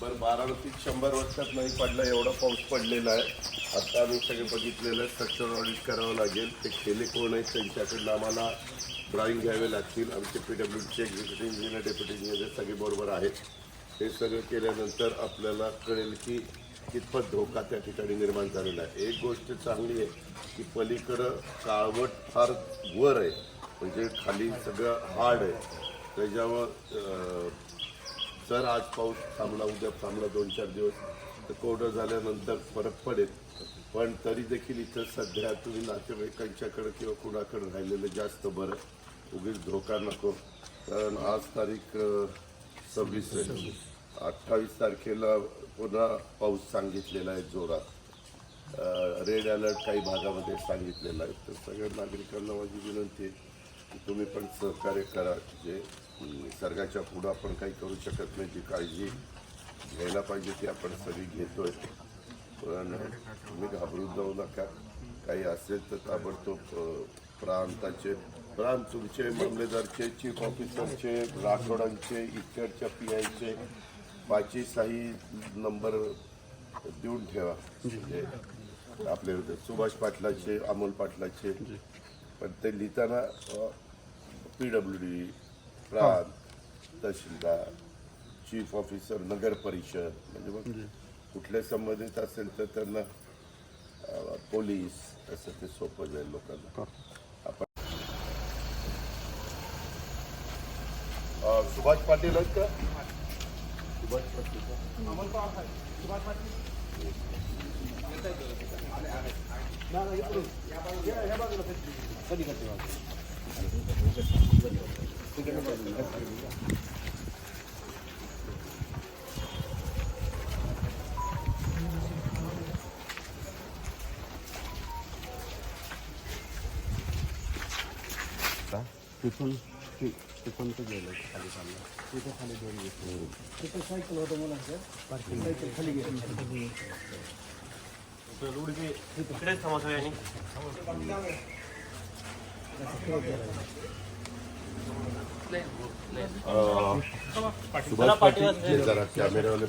पण बारामतीत शंभर वर्षात नाही पडला एवढा पाऊस पडलेला आहे. आता आम्ही सगळे बघितलेलं आहे स्ट्रक्चर ऑडिट करावं लागेल. ते केले कोण आहेत त्यांच्याकडनं आम्हाला ड्रॉईंग घ्यावे लागतील. आमचे पी डब्ल्यू डीचे एक्झिक्युटिव्ह इंजिनियर डेप्युटी इंजिनियर सगळे बरोबर आहेत. हे सगळं केल्यानंतर आपल्याला कळेल की कितपत धोका त्या ठिकाणी निर्माण झालेला आहे. एक गोष्ट चांगली आहे की पलीकडं काळवट फार वर आहे. म्हणजे खाली सगळं हार्ड आहे. त्याच्यावर सर आज पाऊस थांबला उद्या थांबला दोन चार दिवस. तर कोरडं झाल्यानंतर फरक पडेल. पण तरी देखील इथं सध्या तुम्ही नातेवाईकांच्याकडं किंवा कुणाकडं राहिलेलं जास्त बरं. उगीच धोका नको. कारण आज तारीख सव्वीस आहे. अठ्ठावीस तारखेला पुन्हा पाऊस सांगितलेला आहे जोरात. रेड अलर्ट काही भागामध्ये सांगितलेला आहे. तर सगळ्या नागरिकांना माझी विनंती आहे की तुम्ही पण सहकार्य करा. जे निसर्गाच्या पुढं आपण काही करू शकत नाही जी काळजी घ्यायला पाहिजे ती आपण सगळी घेतोय. पण तुम्ही घाबरून जाऊ नका. काही असेल तर ताबडतोब प्रांताचे प्रांत तुमचे मामलेदारचे चीफ ऑफिसरचे राठोडांचे इकडच्या पी आयचे पाचही साही नंबर देऊन ठेवा. म्हणजे आपले सुभाष पाटलाचे अमोल पाटलाचे. पण ते लिहिताना पी डब्ल्यू डी प्रांत तहसीलदार चीफ ऑफिसर नगर परिषद म्हणजे मग कुठल्या संबंधित असेल तर त्यांना पोलीस असं ते सोपं जाईल लोकांना. आपण सुभाष पाटील आहेत का? सुभाष पाटील? तिथून ति- तिथून ते गेलं खाली चाललं तिथे खाली दोन घेतले तिथे सायकल होतं मुलांचं सायकल खाली गेली सुभाष पाटील जरा कॅमेरावाले